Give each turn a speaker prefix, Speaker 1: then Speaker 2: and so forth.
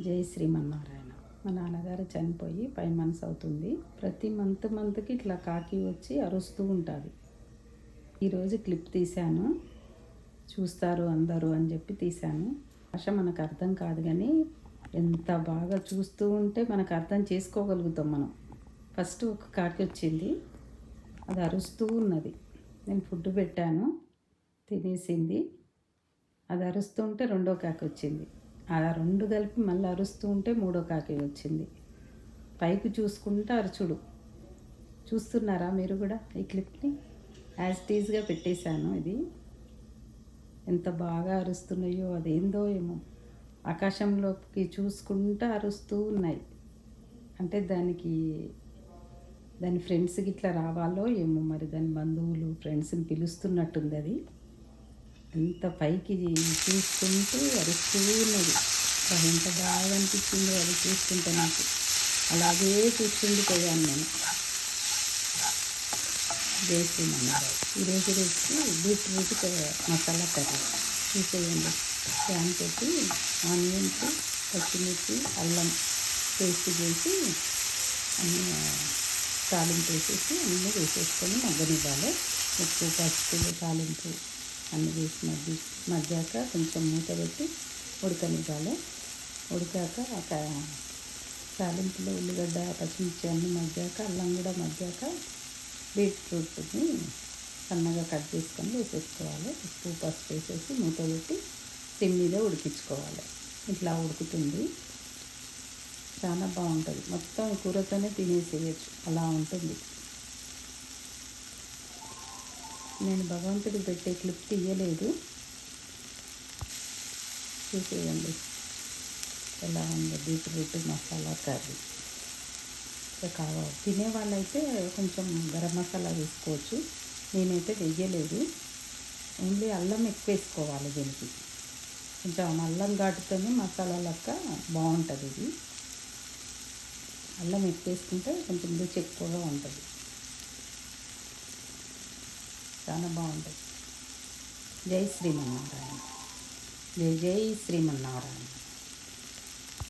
Speaker 1: జై శ్రీమన్నారాయణ. మా నాన్నగారు చనిపోయి ఫైవ్ మంత్స్ అవుతుంది. ప్రతి మంత్ మంత్కి ఇట్లా కాకి వచ్చి అరుస్తూ ఉంటుంది. ఈరోజు క్లిప్ తీశాను. చూస్తారు అందరూ అని చెప్పి తీశాను. భాష మనకు అర్థం కాదు కానీ ఎంత బాగా చూస్తూ ఉంటే మనకు అర్థం చేసుకోగలుగుతాం మనం. ఫస్ట్ ఒక కాకి వచ్చింది. అది అరుస్తూ ఉన్నది. నేను ఫుడ్ పెట్టాను. తినేసింది. అది అరుస్తుంటే రెండో కాకి వచ్చింది. ఆ రెండు కలిపి మళ్ళీ అరుస్తూ ఉంటే మూడో కాకి వచ్చింది. పైకి చూసుకుంటే అరుచుడు. చూస్తున్నారా మీరు కూడా ఈ క్లిప్ని? యాజ్ టీజ్గా పెట్టేశాను ఇది. ఎంత బాగా అరుస్తున్నాయో అదేందో ఏమో. ఆకాశంలోకి చూసుకుంటూ అరుస్తూ ఉన్నాయి. అంటే దానికి దాని ఫ్రెండ్స్కి ఇట్లా రావాలో ఏమో మరి. దాని బంధువులు ఫ్రెండ్స్ని పిలుస్తున్నట్టుంది అది. ఎంత పైకి చూసుకుంటూ అరుస్తూ ఉన్నది. ఎంత బాగా అనిపించిందో అది చూస్తుంటే నాకు. అలాగే చూస్తుండిపోయాను నేను. చేస్తున్నాను ఈరోజు వచ్చి బీట్రూట్ మసాలా కర్రీ. చూసేయండి. ప్యాన్ పెట్టి ఆనియన్స్ పచ్చిమిర్చి అల్లం పేస్ట్ చేసి అన్నీ తాలింపు వేసేసి అన్నీ వేసేసుకొని మగ్గనివ్వాలి. ఉప్పు పసుపు తాలింపు అన్నీ వేసి మగ్గి మగ్గాక కొంచెం మూత పెట్టి ఉడకనివ్వాలి. ఉడికాక ఒక తాలింపులో ఉల్లిగడ్డ పచ్చిమిర్చి అన్నీ మగ్గాక అల్లం కూడా మగ్గాక బీట్రూట్ని సన్నగా కట్ చేసుకొని వేసేసుకోవాలి. ఉప్పు పసుపు వేసేసి మూత పెట్టి సిమ్ మీద ఉడికించుకోవాలి. ఇట్లా ఉడుకుతుంది. చాలా బాగుంటుంది. మొత్తం కూరతోనే తినేసేయచ్చు. అలా ఉంటుంది. నేను భగవంతుడికి పెట్టే క్లిప్ తీయలేదు. చూసేయండి. ఎలా ఉందో బీట్రూట్ మసాలా కర్రీ. ఇంకా కావాలి తినే వాళ్ళైతే కొంచెం గరం మసాలా వేసుకోవచ్చు. నేనైతే వెయ్యలేదు. ఓన్లీ అల్లం ఎక్కువ వేసుకోవాలి దీనికి. కొంచెం అల్లం ఘాటుతోనే మసాలా లెక్క బాగుంటుంది ఇది. అల్లం ఎక్కువ వేసుకుంటే కొంచెం రుచి ఎక్కువగా ఉంటుంది. చాలా బాగుంటుంది జై శ్రీమన్నారాయణ. జై జై శ్రీమన్నారాయణ.